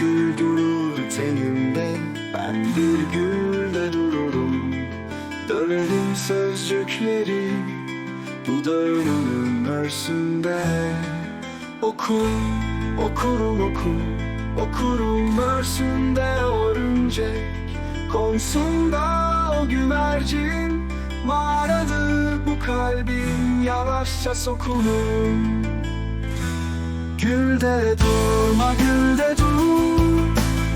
gül durur tenimde. Ben bir gülde dururum. Dönerim sözcükleri. Dudağının örsünde. Okur, okurum okur. Okurum örsünde örümcek. Konsunda o güvercin. Mağaradır bu kalbin. Yavaşça sokulur. Gülde durma gülde dur.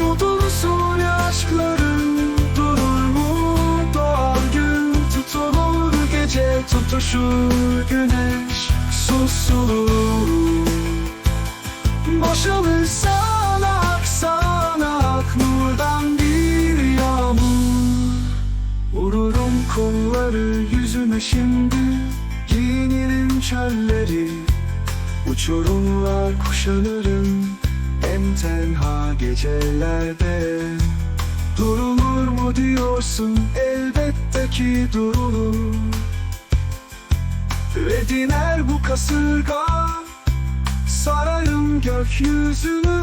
Mutlusun aşkların? Durur mu? Doğar gün Tutulur gece tutuşur güneş Susulur Boşalır sanak sanak Nurdan bir yağmur. Vururum kolları yüzüme şimdi Giyinirim çölleri Uçurumlar kuşanırım. En tenha gecelerde. Durulur mu diyorsun? Elbette ki durulur. Ve diner bu kasırga. Sararım gökyüzünü.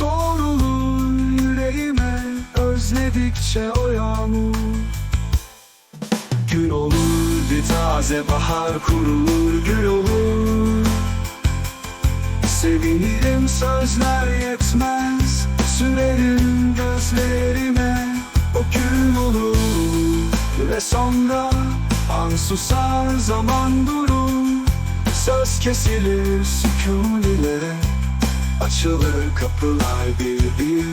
Doğrulur yüreğime Özledikçe o yağmur. Gün olur bir taze bahar kurulur gül olur Sevinirim sözler yetmez. Sürerim gözlerime. O gün olur Ve sonra an susar zaman durur. Söz kesilir sükun ile. Açılır kapılar bir bir.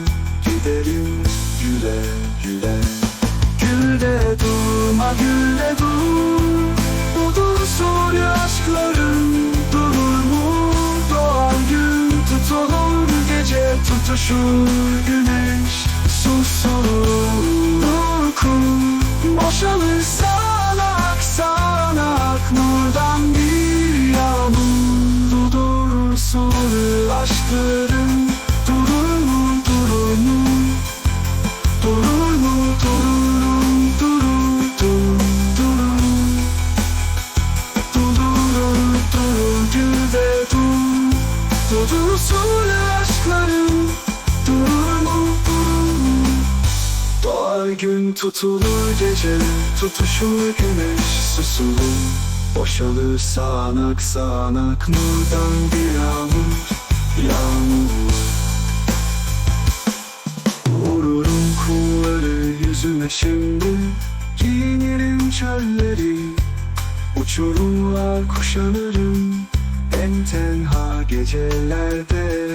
Giderim güle güle. Gülde durma gülde tutuşur güneş Susulur uyku Boşalır sanak sanak Nurdan bir yağmur Durur sulur aşkların Durur mu durur mu Durur mu durur durur durur durur Durur durur gülde dur Durursun aşklarım Doğar gün tutulur gece Tutuşur güneş susulur Boşalır sağanak sağanak Nurdan bir yağmur Yağmur. Vururum kumları yüzüme şimdi Giyinirim çölleri. Uçurumlar kuşanırım En tenha gecelerde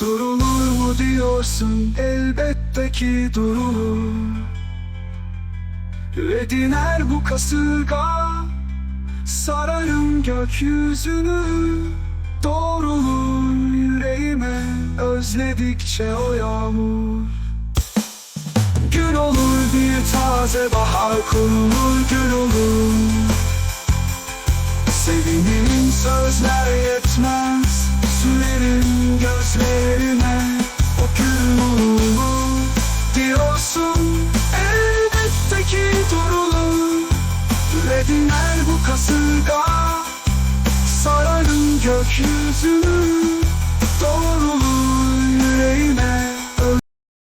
Durulur mu diyorsun? Elbette ki durulur. Ve diner bu kasırga Sararım gökyüzünü. Doğrulur yüreğime Özledikçe o yağmur. Gün olur bir taze bahar kurulur Gün olur. Sevinirim sözler yetmez Sürerim gözlerine o gül mumu Diyorsun elbette ki durulur Üredin her bu kasırga Sararım gökyüzünü. Doğrulur